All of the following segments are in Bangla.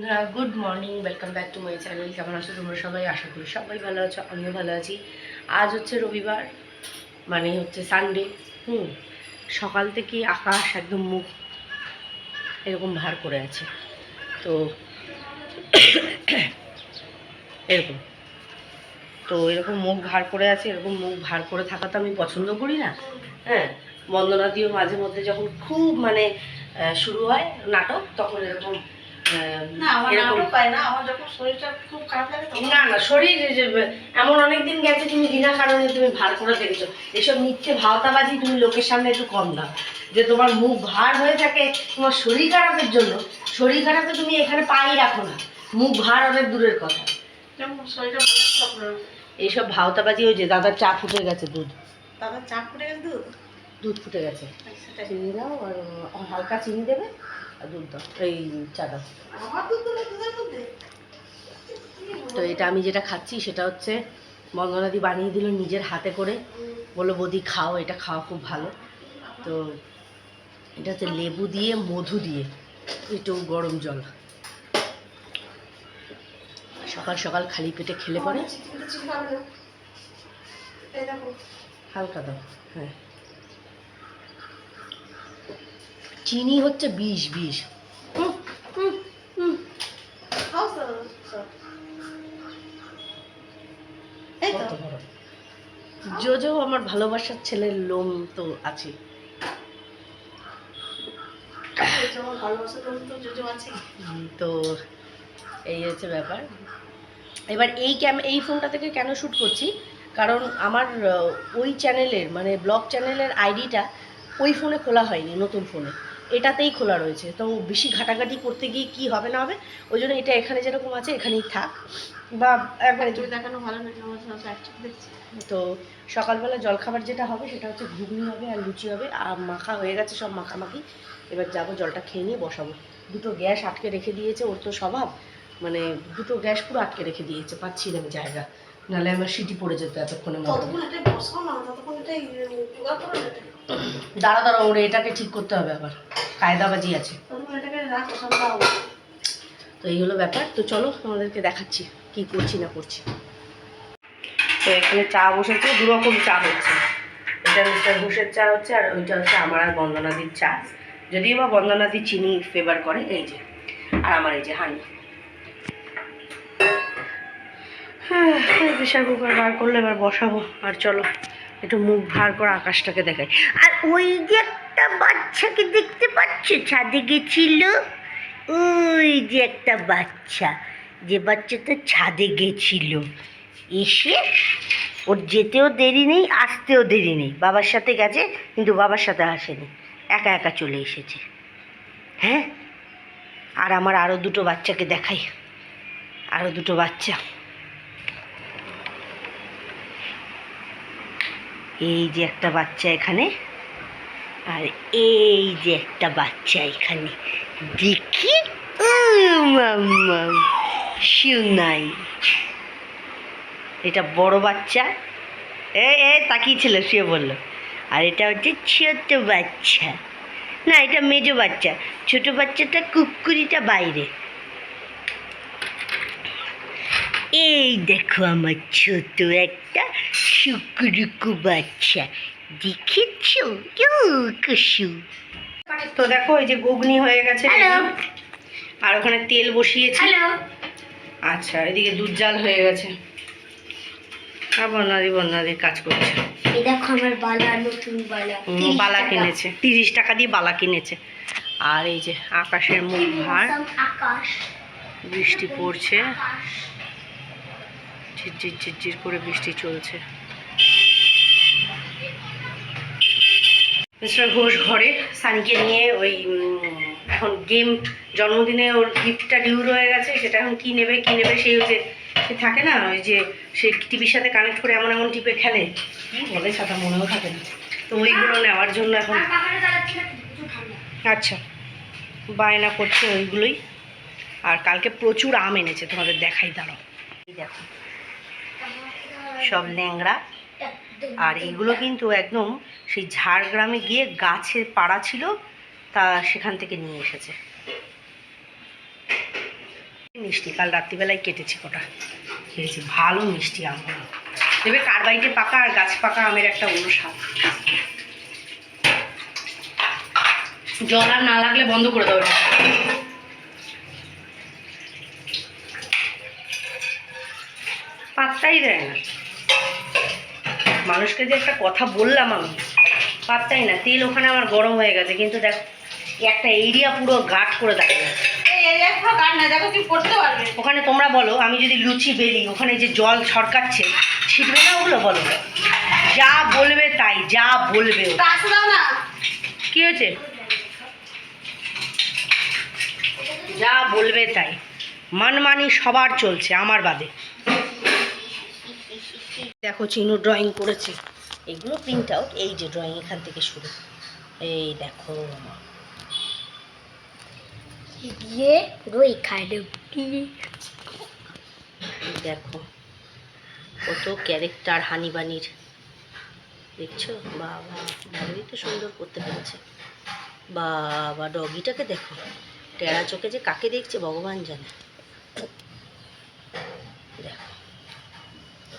বন্ধুরা good morning welcome back to my channel কেমন আছো তোমরা সবাই? আশা করি সবাই ভালো আছো, আমিও ভালো আছি। আজ হচ্ছে রবিবার মানে হচ্ছে সানডে হুম, সকাল থেকে আকাশ একদম মুখ এরকম ভার করে আছে। তো এরকম। তো এরকম মুখ ভার করে আছে, এরকম মুখ ভার করে থাকা তো আমি পছন্দ করি না। হ্যাঁ বন্দনা দিয়েও মাঝে মধ্যে যখন খুব মানে শুরু হয় নাটক, তখন এরকম না না শরীর এমন অনেক দিন গেছে তুমি বিনা কারণে তুমি ভার করে দেখেছ এসব মিথ্যে ভাওতাবাজি তুমি লোকের সামনে একটু কম দাও। যে তোমার মুখ ভার হয়ে থাকে তোমার শরীর খারাপের জন্য শরীর খারাপে তুমি এখানে পাই রাখো না। মুখ ভার অনেক দূরের কথা। এইসব ভাওতাবাজি ওই যে দাদার চা ফুটে গেছে দুধ। দাদা চা ফুটে গেছে দুধ? দুধ ফুটে গেছে। সেটাই চিনি দাও আর হালকা চিনি দেবে। দুধ দাও এই চা দাও তো এটা আমি যেটা খাচ্ছি সেটা হচ্ছে বন্দনাদি বানিয়ে দিল নিজের হাতে করে। বলল বৌদি খাও এটা খাওয়া খুব ভালো। তো এটা হচ্ছে লেবু দিয়ে মধু দিয়ে একটু গরম জল। সকাল সকাল খালি পেটে খেলে পরে হালকা দাও হ্যাঁ। চিনি হচ্ছে বিষ বিষ জোজো আমার ভালোবাসার ছেলের লোম তো আছে। তো এই হচ্ছে ব্যাপার। এবার এই ক্যাম এই ফোনটা থেকে কেন শ্যুট করছি? কারণ আমার ওই চ্যানেলের মানে ব্লগ চ্যানেলের আইডিটা ওই ফোনে খোলা হয়নি নতুন ফোনে। এটাতেই খোলা রয়েছে তো বেশি ঘাটাঘাটি করতে গিয়ে কি হবে না হবে ওই জন্য এটা এখানে যেরকম আছে এখানেই থাক বা একবারে তুমি দেখানো ভালো না তো সকালবেলা জলখাবার যেটা হবে সেটা হচ্ছে ঘুগনি হবে আর লুচি হবে আর মাখা হয়ে গেছে সব মাখামাখি এবার যাব জলটা খেয়ে নিয়ে বসাবো দুটো গ্যাস আটকে রেখে দিয়েছে ওর তো স্বভাব মানে দুটো গ্যাস পুরো আটকে রেখে দিয়েছে পাচ্ছি না আমি জায়গা নাহলে আমার সিটি পড়ে যেত এতক্ষণে দাঁড়া দাঁড়া, ওরে, এটাকে ঠিক করতে হবে আবার। কায়দাবাজি আছে। তো এই হলো ব্যাপার। তো চলো, তোমাদেরকে দেখাচ্ছি কি করছি না করছি। তো এখানে চা বসেছে, দু রকম চা হচ্ছে। এটা মিস্টার ঘোষের চা হচ্ছে, আর ওইটা হচ্ছে আমার আর বন্দনাদির চা। যদিও বা বন্দনাদি চিনি ফেভার করে, এই যে। আর আমার এই যে হানি হ্যাঁ প্রেশার কুকার বার করলে এবার বসাবো, আর চলো। একটু মুখ ভার করে আকাশটাকে দেখাই আর ওই যে একটা বাচ্চাকে দেখতে পাচ্ছ? ছাদে গেছিল? ওই যে একটা বাচ্চা। যে বাচ্চাটা ছাদে গেছিল। এসে ওর যেতেও দেরি নেই, আসতেও দেরি নেই। বাবার সাথে গেছে, কিন্তু বাবার সাথে আসেনি। একা একা চলে এসেছে। হ্যাঁ? আর আমার আরও দুটো বাচ্চাকে দেখাই। আরও দুটো বাচ্চা। এই যে একটা বাচ্চা এখানে, আর এই যে একটা বাচ্চা এখানে। দেখি? শুনাই। এটা বড় বাচ্চা। এ এ, তাকিয়েছিল, শুয়ে বলল আর এটা হচ্ছে ছোট বাচ্চা। না, এটা মেজো বাচ্চা। ছোট বাচ্চাটা কুকুরিটা বাইরে। এই দেখো আমার ছোট একটা শুকুরুকু বাচ্চা দেখেছ? কুসু তো দেখো এই যে ঘুগনি হয়ে গেছে আর ওখানে তেল বসিয়েছি। আচ্ছা এদিকে দুধ জাল হয়ে গেছে। আর বন্যাদি বন্যাদির কাজ করছে। দেখো আমার বালা নতুন বালা বালা কিনেছে। তিরিশ টাকা দিয়ে বালা কিনেছে। আর এই যে আকাশের মুখ ভার। বৃষ্টি পড়ছে। ঝিরঝির ঝিরঝির করে বৃষ্টি চলছে। মিস্টার ঘোষ ঘরে সানিকে নিয়ে ওই এখন গেম জন্মদিনে ওর গিফটটা ডিউ রয়ে গেছে সেটা এখন কী নেবে কী নেবে সেই হচ্ছে সে থাকে না ওই যে সে টিভির সাথে কানেক্ট করে এমন এমন টিপে খেলে। বলে সেটা মনেও থাকে না। তো ওইগুলো নেওয়ার জন্য এখন। আচ্ছা বায়না করছে ওইগুলোই। আর কালকে প্রচুর আম এনেছে তোমাদের দেখাই দাঁড়াও। দেখো। সব ল্যাংড়া আর এগুলো কিন্তু একদম সেই ঝাড়গ্রামে গিয়ে গাছের পাড়া ছিল, তা সেখান থেকে নিয়ে এসেছে। মিষ্টি, কাল রাত্রিবেলায় কেটেছি কটা। খেয়েছি, ভালো মিষ্টি আমগুলো দেবে বাড়িতে পাকা আর গাছ পাকা আমের একটা অন্য স্বাদ জল আর না লাগলে বন্ধ করে দেবো। পাত্তাই দেয় না। মানুষকে যে একটা কথা বললাম আমি পাত্তাই না তেল ওখানে আমার গরম হয়ে গেছে কিন্তু দেখ একটা এরিয়া পুরো গাঢ় করে দাঁড়িয়ে ওখানে তোমরা বলো আমি যদি লুচি বেলি ওখানে যে জল ছড়কাচ্ছে ছিটবে না ওগুলো বলো? যা বলবে তাই যা বলবে কি হয়েছে? যা বলবে তাই। মানমানি সবার চলছে আমার বাদে। দেখো চিনু ড্রয়িং করেছে। এগুলো প্রিন্ট আউট এই যে ড্রয়িং এখান থেকে শুরু। এই দেখো গিয়ে পুরো এখানে। দেখো কত ক্যারেক্টার হানিবানির। দেখছ? বাবা ভালোই তো সুন্দর করতে পেরেছে। বাবা ডগিটাকে দেখো। টেরা চোখে যে কাকে দেখছে ভগবান জানে। দেখো।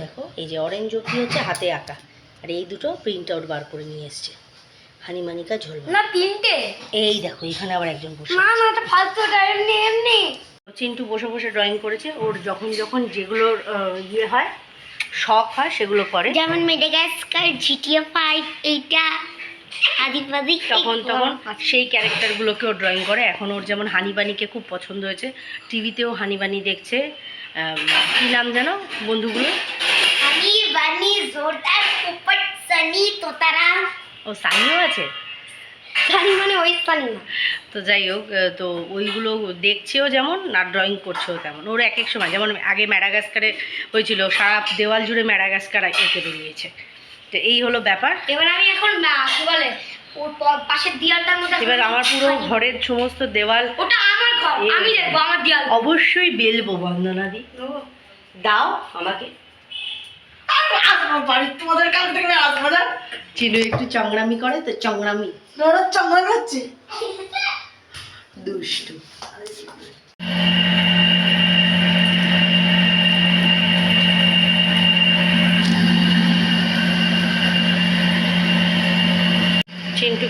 দেখো এই যে অরেঞ্জ অব্দি হচ্ছে হাতে আঁকা। আর এই দুটো প্রিন্ট আউট বার করে নিয়ে এসছে। হানিমানিকা ঝোল না তিনটে? এই দেখো এখানে আবার একজন বসে না না এটা ফালতুটা এমনি এমনি। চিন্টু বসে বসে ড্রয়িং করেছে। ওর যখন যখন যেগুলোর ইয়ে হয় শখ হয় সেগুলো করে। যেমন মেডাগাস্কার জিটিএ ফাইভ এইটা আদিবাদী তখন তখন সেই ক্যারেক্টারগুলোকেও ড্রয়িং করে। এখন ওর যেমন হানিবানিকে খুব পছন্দ হয়েছে। টিভিতেও হানিবানি দেখছে। কি নাম যেন বন্ধুগুলো ও সানিও আছে? সানি মানে ওই সানি না। তো যাই হোক তো ওইগুলো দেখছেও যেমন আর ড্রয়িং করছেও তেমন। ওর এক এক সময় যেমন আগে ম্যাডাগাস্কারে হয়েছিল সারা দেওয়াল জুড়ে ম্যাডাগাস্কার এঁকে বেরিয়েছে। তো এই হলো ব্যাপার। এবার আমি এখন কি বলে? ওর পাশের দেয়ালটার মধ্যে এবার আমার পুরো ঘরের সমস্ত দেওয়াল ওটা আমার ঘর আমি দেখব আমার দেয়াল। অবশ্যই বেলবো বন্দনাদি। দাও আমাকে। আসব বাড়ি তোমাদের কাল থেকে আসব না চিনু একটু চংরামি করে তো চংরামি ওরা চামড়া খাচ্ছে দুষ্টু।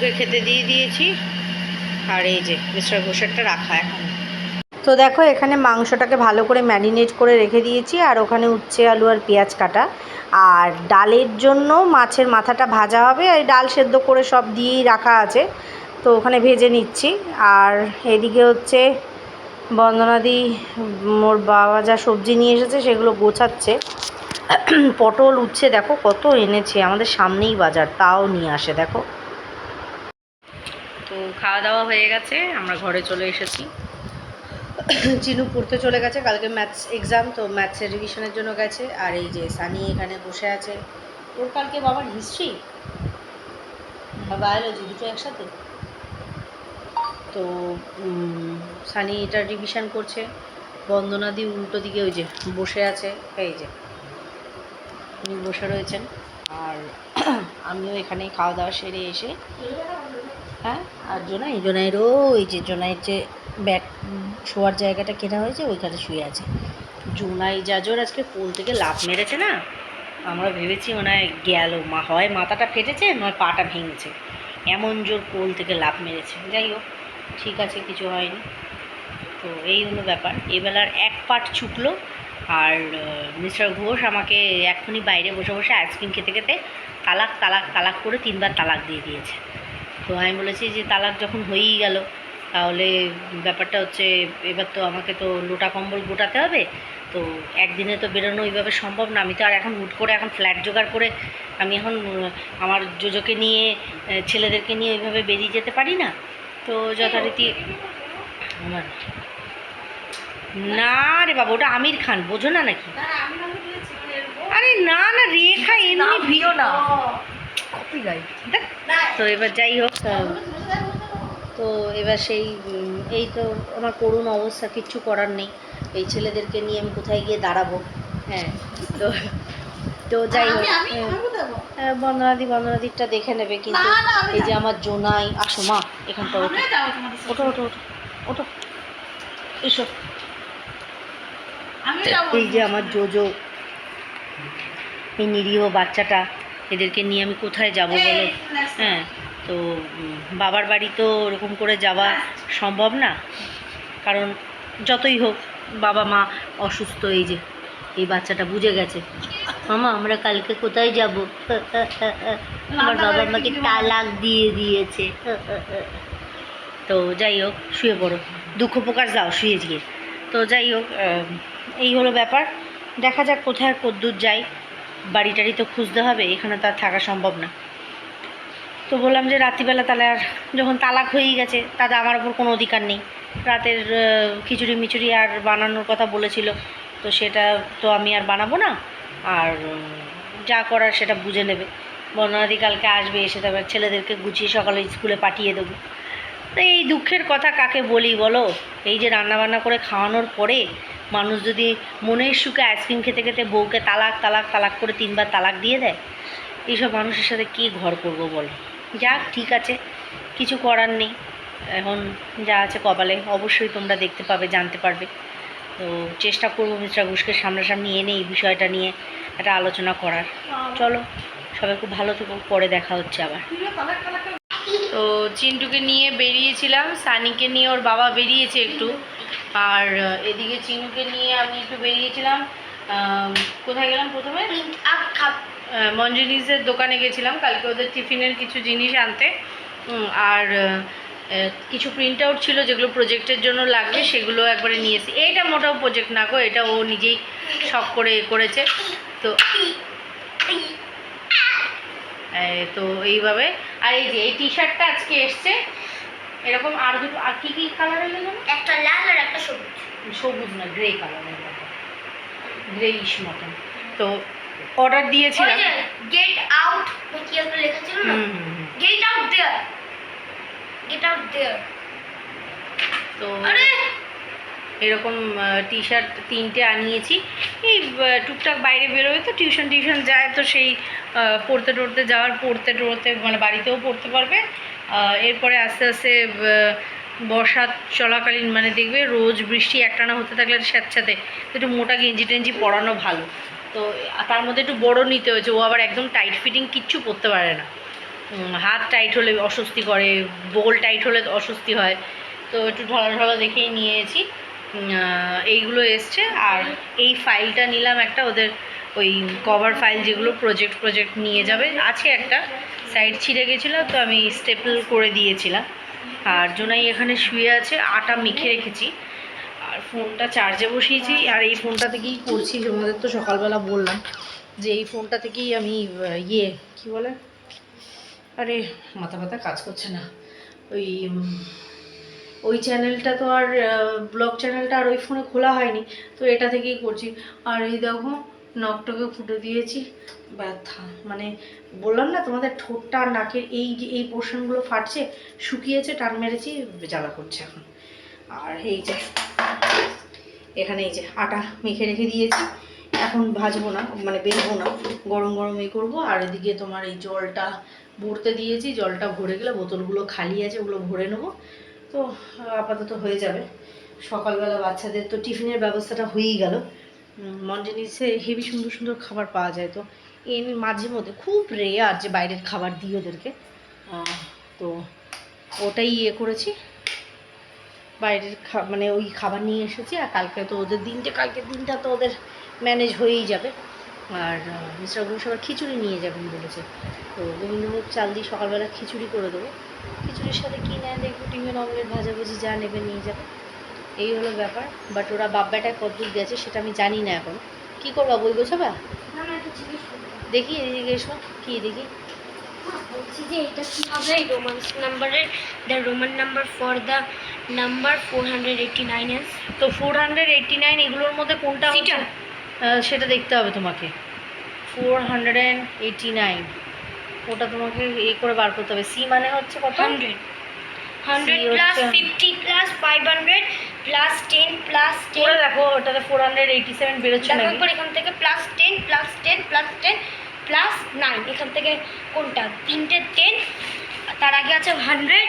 চিন্টুকে খেতে দিয়ে দিয়েছি। আর এই যে, মিস্টার ঘোষেরটা রাখা এখন। তো দেখো, এখানে মাংসটাকে ভালো করে ম্যারিনেট করে রেখে দিয়েছি, আর ওখানে উচ্ছে, আলু আর পেঁয়াজ কাটা। আর ডালের জন্য মাছের মাথাটা ভাজা হবে, আর ডাল সেদ্ধ করে সব দিয়েই রাখা আছে। তো ওখানে ভেজে নিচ্ছি। আর এদিকে হচ্ছে বন্দনাদি, মোর বাবা যা সবজি নিয়ে এসেছে, সেগুলো গোছাচ্ছে। পটল, উচ্ছে, দেখো, কত এনেছে। আমাদের সামনেই বাজার, তাও নিয়ে আসে, দেখো। তো খাওয়া দাওয়া হয়ে গেছে, আমরা ঘরে চলে এসেছি। চিনু পড়তে চলে গেছে, কালকে ম্যাথস এক্সাম তো ম্যাথসের রিভিশনের জন্য গেছে, আর এই যে সানি এখানে বসে আছে। ওর কালকে বাবার হিস্ট্রি বায়োলজি দুটো একসাথে? তো সানি এটা রিভিশন করছে বন্দনাদি উল্টো দিকে ওই যে বসে আছে, এই যে। উনি বসে রয়েছেন, আর আমিও এখানে খাওয়া দাওয়া সেরে এসে হ্যাঁ আর জোনাই জোনাইয়েরও ওই যে, জোনাইয়ের যে ব্যাট শোয়ার জায়গাটা কেনা হয়েছে, ওইখানে শুয়ে আছে। জোনাই জাজোর আজকে পোল থেকে লাফ মেরেছে না? আমরা ভেবেছি ওনায় গেল। মা, হয় মাথাটা ফেটেছে, নয় পাটা ভেঙেছে। এমন জোর পোল থেকে লাফ মেরেছে। যাই হোক, ঠিক আছে, কিছু হয়নি। তো এই হলো ব্যাপার। এবেলার এক পাট ছুটলো আর মিস্টার ঘোষ আমাকে এক্ষুনি বাইরে বসে বসে আইসক্রিম খেতে খেতে তালাক তালাক তালাক করে তিনবার তালাক দিয়ে দিয়েছে। তো আমি বলেছি যে তালাক যখন হয়েই গেল তাহলে ব্যাপারটা হচ্ছে এবার তো আমাকে তো লোটা কম্বল গোটাতে হবে তো একদিনে তো বেরোনো ওইভাবে সম্ভব না। আমি তো আর এখন হুট করে এখন ফ্ল্যাট জোগাড় করে আমি এখন আমার জোজোকে নিয়ে ছেলেদেরকে নিয়ে ওইভাবে বেরিয়ে যেতে পারি না। তো যথারীতি আমার না রে বাবা ওটা আমির খান বোঝো না নাকি? মানে। আরে না না রেখা এমনি ভিও না। তো এবার যাই হোক তো এবার সেই এই তো আমার করুণ অবস্থা কিচ্ছু করার নেই। এই ছেলেদেরকে নিয়ে আমি কোথায় গিয়ে দাঁড়াবো? হ্যাঁ তো তো যাই হোক হ্যাঁ, বন্দনাদি বন্দনাদিরটা দেখে নেবে কিন্তু এই যে আমার জোনাই আসো মা এখানটা। ওঠো। ওঠো ওঠো ওঠো এসো। এই যে আমার জোজো এই নিরীহ বাচ্চাটা এদেরকে নিয়ে আমি কোথায় যাব বলো? হ্যাঁ তো বাবার বাড়ি তো ওরকম করে যাওয়া সম্ভব না। কারণ যতই হোক বাবা মা অসুস্থ এই যে এই বাচ্চাটা বুঝে গেছে। মামা আমরা কালকে কোথায় যাব? আমার বাবা মাকে তালাক দিয়ে দিয়েছে। তো যাই হোক শুয়ে পড়ো। দুঃখ প্রকাশ দাও শুয়ে গিয়ে। তো যাই হোক এই হলো ব্যাপার। দেখা যাক কোথায় কদ্দূর যাই। বাড়ি টাড়ি তো খুঁজতে হবে, এখানে তো আর থাকা সম্ভব না। তো বললাম যে রাত্রিবেলা তাহলে আর যখন তালাক হয়েই গেছে, তাতে আমার ওপর কোনো অধিকার নেই। রাতের খিচুড়ি মিচুড়ি আর বানানোর কথা বলেছিল, তো সেটা তো আমি আর বানাবো না। আর যা করার সেটা বুঝে নেবে। বর্ণাদি কালকে আসবে, এসে তারপর ছেলেদেরকে গুছিয়ে সকালে স্কুলে পাঠিয়ে দেবো। তো এই দুঃখের কথা কাকে বলি বলো? এই যে রান্নাবান্না করে খাওয়ানোর পরে মানুষ যদি মনের সুখে আইসক্রিম খেতে খেতে বউকে তালাক তালাক তালাক করে তিনবার তালাক দিয়ে দেয়, এইসব মানুষের সাথে কী ঘর করব বলো? যাক, ঠিক আছে, কিছু করার নেই। এখন যা আছে কপালে, অবশ্যই তোমরা দেখতে পাবে, জানতে পারবে। তো চেষ্টা করব মিস্টার ঘোষকে সামনাসামনি এনে এই বিষয়টা নিয়ে একটা আলোচনা করার। চলো, সবাই খুব ভালো থেকো, পরে দেখা হচ্ছে আবার। তো চিন্টুকে নিয়ে বেরিয়েছিলাম, সানিকে নিয়ে ওর বাবা বেরিয়েছে একটু। আর এদিকে চিনুকে নিয়ে আমি একটু বেরিয়েছিলাম। কোথায় গেলাম প্রথমে? মঞ্জুরিজের দোকানে গেছিলাম। কালকে ওদের টিফিনের কিছু জিনিস আনতে। আর কিছু প্রিন্ট আউট ছিল যেগুলো প্রজেক্টের জন্য লাগবে সেগুলো একবারে নিয়ে এসেছি এইটা মোটাও প্রজেক্ট না গো এটা ও নিজেই শখ করে এ করেছে। তো তো এইভাবে। আর এই যে এই টি শার্টটা আজকে এসছে। এরকম আর দুটো আর কি কি কালার হলো যেন? একটা লাল আর একটা সবুজ। সবুজ না গ্রে কালারের মতো। গ্রেইশ মতন। তো অর্ডার দিয়েছিলাম। গেট আউট কি একটা লেখা ছিল না। Get out there get out there তো আরে! এরকম টি শার্ট তিনটে আনিয়েছি। এই টুকটাক বাইরে বেরোয় তো টিউশন টিউশন যায় তো সেই পড়তে টড়তে যাওয়ার পড়তে টড়তে মানে বাড়িতেও পড়তে পারবে। এরপরে আস্তে আস্তে বর্ষা চলাকালীন মানে দেখবে রোজ বৃষ্টি একটানা হতে থাকলে স্যাঁতস্যাঁতে একটু মোটা গেঞ্জি টেঞ্জি পরানো ভালো। তো তার মধ্যে একটু বড় নিতে হয়েছে, ও আবার একদম টাইট ফিটিং কিচ্ছু পরতে পারে না। হাত টাইট হলে অস্বস্তি করে বোল টাইট হলে অস্বস্তি হয়। তো একটু ঢলা ঢলা দেখেই নিয়েছি। এইগুলো এসছে, আর এই ফাইলটা নিলাম একটা ওদের ওই কভার ফাইল যেগুলো প্রজেক্ট প্রজেক্ট নিয়ে যাবে। আছে একটা সাইড ছিঁড়ে গেছিল, তো আমি স্টেপল করে দিয়েছিলাম। আর জোনাই এখানে শুয়ে আছে, আটা মেখে রেখেছি। আর ফোনটা চার্জে বসিয়েছি। আর এই ফোনটা থেকেই করছি, তোমাদের তো সকালবেলা বললাম যে এই ফোনটা থেকেই আমি ইয়ে কি বলে? আরে, মাথা ব্যথা কাজ করছে না। ওই ওই চ্যানেলটা তো আর ব্লগ চ্যানেলটা আর ওই ফোনে খোলা হয়নি, তো এটা থেকেই করছি। আর এই দেখো নখটাকে ফুটে দিয়েছি। ব্যথা। মানে বললাম না, তোমাদের ঠোঁটটা নাকের এই যে এই পোর্শনগুলো ফাটছে, শুকিয়েছে, টান মেরেছি, জ্বালা করছে এখন। আর এই যে, এখানে এই যে আটা মেখে রেখে দিয়েছি। এখন ভাজবো না মানে বেলবো না। গরম গরম এই করব। আর এদিকে তোমার এই জলটা ভরতে দিয়েছি। জলটা ভরে গেলে বোতলগুলো খালি আছে, ওগুলো ভরে নেব। তো আপাতত হয়ে যাবে। সকালবেলা বাচ্চাদের তো টিফিনের ব্যবস্থাটা হয়েই গেল। মন্টেনিসে হেভি সুন্দর সুন্দর খাবার পাওয়া যায়। তো এর মাঝে মধ্যে খুব রেয়ার যে বাইরের খাবার দিই ওদেরকে। তো ওটাই ইয়ে করেছি। বাইরের খা মানে ওই খাবার নিয়ে এসেছি আর কালকে তো ওদের দিনটা কালকের দিনটা তো ওদের ম্যানেজ হয়েই যাবে। আর মিস্টার আবার খিচুড়ি নিয়ে যাবেন বলেছে। তো গোবিন্দভোগ চাল দিয়ে সকালবেলা খিচুড়ি করে দেবো। খিচুড়ির সাথে কী নেয় দেখব? ডিমের অমলেট ভাজাভুজি যা নেবে নিয়ে যাবে। এই হলো ব্যাপার বাট ওরা বাব্বাটায় কদ্দূর গেছে সেটা আমি জানি না এখন। কি করবা বই গোছাবা। দেখি এদিকে এসো কী দেখি? বলছি যে এটা কি হবে রোমান্স নাম্বারের the Roman number for the number four hundred eighty তো ফোর হান্ড্রেড এইটটি নাইন এগুলোর মধ্যে কোনটা হচ্ছে? সেটা দেখতে হবে তোমাকে। ফোর হান্ড্রেড অ্যান্ড নাইন ওটা তোমাকে এ করে বার করতে হবে। সি মানে হচ্ছে কত? Hundred hundred plus fifty plus five hundred plus ten plus ten দেখো ওটাতে ফোর হান্ড্রেড এইটটি সেভেন বেরোচ্ছে একবার এখান থেকে plus ten plus ten plus ten plus nine এখান থেকে কোনটা? তিনটে টেন তার আগে আছে হান্ড্রেড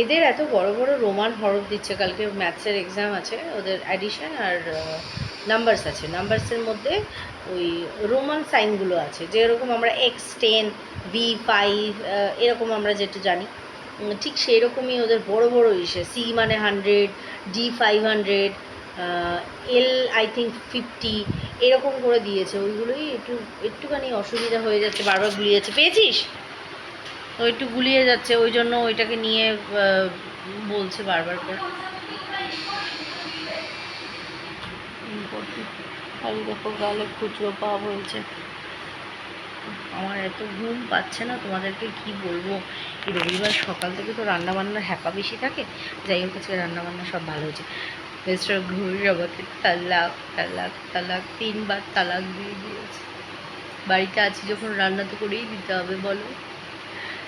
এদের এত বড় বড় রোমান হরফ দিচ্ছে কালকে ম্যাথসের এক্সাম আছে ওদের অ্যাডিশন আর নাম্বারস আছে। নাম্বারসের মধ্যে ওই রোমান সাইনগুলো আছে যেরকম আমরা এক্স টেন ভি ফাইভ এরকম আমরা যেটা জানি। ঠিক সেই রকমই ওদের বড় বড় ইসে সি মানে hundred D five hundred L I think fifty এরকম করে দিয়েছে। ওইগুলোই একটু, একটুখানি অসুবিধা হয়ে যাচ্ছে, বারবার গুলিয়ে যাচ্ছে। পেয়েছিস? তো একটু গুলিয়ে যাচ্ছে, ওই জন্য ওইটাকে নিয়ে বলছে বারবার করে। দেখো গালে খুচরো পাপ হয়েছে আমার এত ঘুম পাচ্ছে না, তোমাদেরকে কি বলব? এই রবিবার সকাল থেকে তো রান্নাবান্নার হ্যাপা বেশি থাকে। যাই হোক, আজকে রান্নাবান্না সব ভালো হয়েছে। মিস্টার ঘুর আমাকে তালাক তালাক তালাক, তিনবার তালাক দিয়ে দিয়েছে। বাড়িতে আছি যখন রান্না তো করেই দিতে হবে, বলো।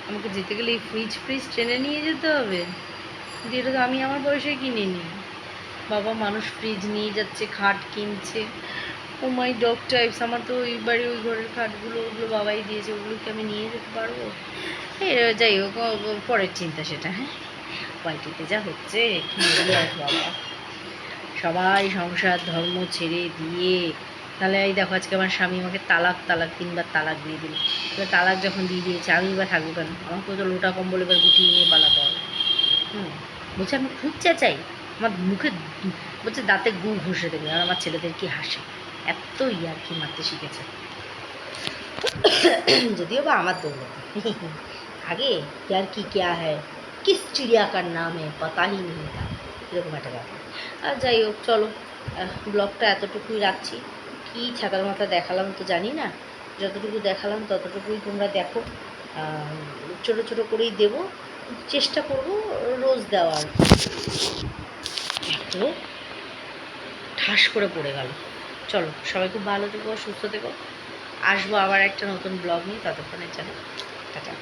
আমাকে যেতে গেলে এই ফ্রিজ ফ্রিজ ট্রেনে নিয়ে যেতে হবে? যেটা তো আমি আমার বয়সে কিনিনি। বাবা মানুষ ফ্রিজ নিয়ে যাচ্ছে, খাট কিনছে। ও মাই ডগ টাইপস, আমার তো ওই বাড়ি ওই ঘরের খাটগুলো, ওগুলো বাবাই দিয়েছে ওগুলো কি আমি নিয়ে যেতে পারব? যাই হোক পরের চিন্তা সেটা হ্যাঁ? পাল্টিতে যা হচ্ছে বাবা। সবাই সংসার, ধর্ম ছেড়ে দিয়ে, তাহলে এই দেখো, আজকে আমার স্বামী আমাকে তালাক তালাক, তিনবার তালাক দিয়ে দিল। এবার তালাক যখন দিয়ে দিয়েছে, আমি বা থাকব কেন? আমাকে তো লোটা কম্বল এবার গুটিয়ে নিয়ে পালাতে হবে। হুম, বলছে, আমি খুব চেঁচাই। আমার মুখে বলছে, দাঁতে গু ঘষে দেবে, আর আমার ছেলেদের কি হাসে? এত ইয়ার কি মারতে শিখেছে। যদিও বা আমার দৌলতে আগে ইয়ার কি কেয়া হ্যায়? কিস চিড়িয়া কার নাম হ্যায়? পাতা হি নেই থা এরকম একটা ব্যাপার। আর যাই হোক, চলো। ব্লগটা এতটুকুই রাখছি। কি ছাতার মাথা দেখালাম তো জানি না। যতটুকু দেখালাম ততটুকুই তোমরা দেখো। ছোটো ছোটো করেই দেবো। চেষ্টা করব রোজ দেওয়ার। ঠাস করে পড়ে গেল। চলো, সবাই খুব ভালো থেকো, সুস্থ থেকো। আসব আবার একটা নতুন ব্লগ নিয়ে, ততক্ষণের জন্য, টাটা।